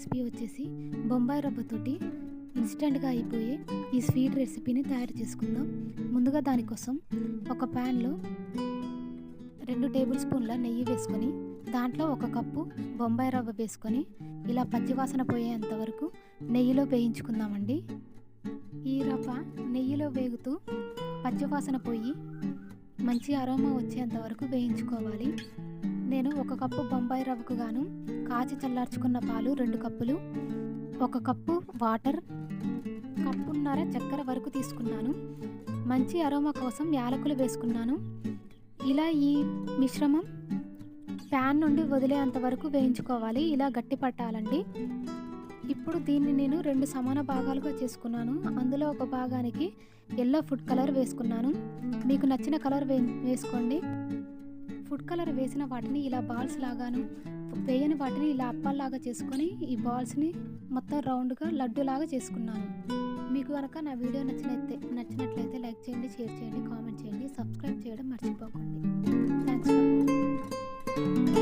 Recipe వచ్చేసి బొంబాయి రవ్వతోటి ఇన్స్టెంట్గా అయిపోయే ఈ స్వీట్ రెసిపీని తయారు చేసుకుందాం. ముందుగా దానికోసం ఒక ప్యాన్లో రెండు టేబుల్ స్పూన్ల నెయ్యి వేసుకొని దాంట్లో ఒక కప్పు బొంబాయి రవ్వ వేసుకొని ఇలా పచ్చివాసన పోయేంత వరకు నెయ్యిలో వేయించుకుందామండి. ఈ రవ్వ నెయ్యిలో వేగుతూ పచ్చివాసన పోయి మంచి అరోమా వచ్చేంత వరకు వేయించుకోవాలి. నేను ఒక కప్పు బొంబాయి రవ్వకు గాను కాచి చల్లార్చుకున్న పాలు రెండు కప్పులు ఒక కప్పు వాటర్ కప్పున్నర చక్కెర వరకు తీసుకున్నాను. మంచి అరోమా కోసం యాలకులు వేసుకున్నాను. ఇలా ఈ మిశ్రమం ప్యాన్ నుండి వదిలేంత వరకు వేయించుకోవాలి. ఇలా గట్టి పట్టాలండి. ఇప్పుడు దీన్ని నేను రెండు సమాన భాగాలుగా చేసుకున్నాను. అందులో ఒక భాగానికి ఎల్లో ఫుడ్ కలర్ వేసుకున్నాను. మీకు నచ్చిన కలర్ వే వేసుకోండి. ఫుడ్ కలర్ వేసిన వాటిని ఇలా బాల్స్ లాగాను వేయని వాటిని ఇలా అప్పాల్లాగా చేసుకొని ఈ బాల్స్ని మొత్తం రౌండ్గా లడ్డూలాగా చేసుకున్నాను. మీకు కనుక నా వీడియో నచ్చినైతే నచ్చినట్లయితే లైక్ చేయండి షేర్ చేయండి కామెంట్ చేయండి సబ్స్క్రైబ్ చేయడం మర్చిపోకండి. Thanks for watching.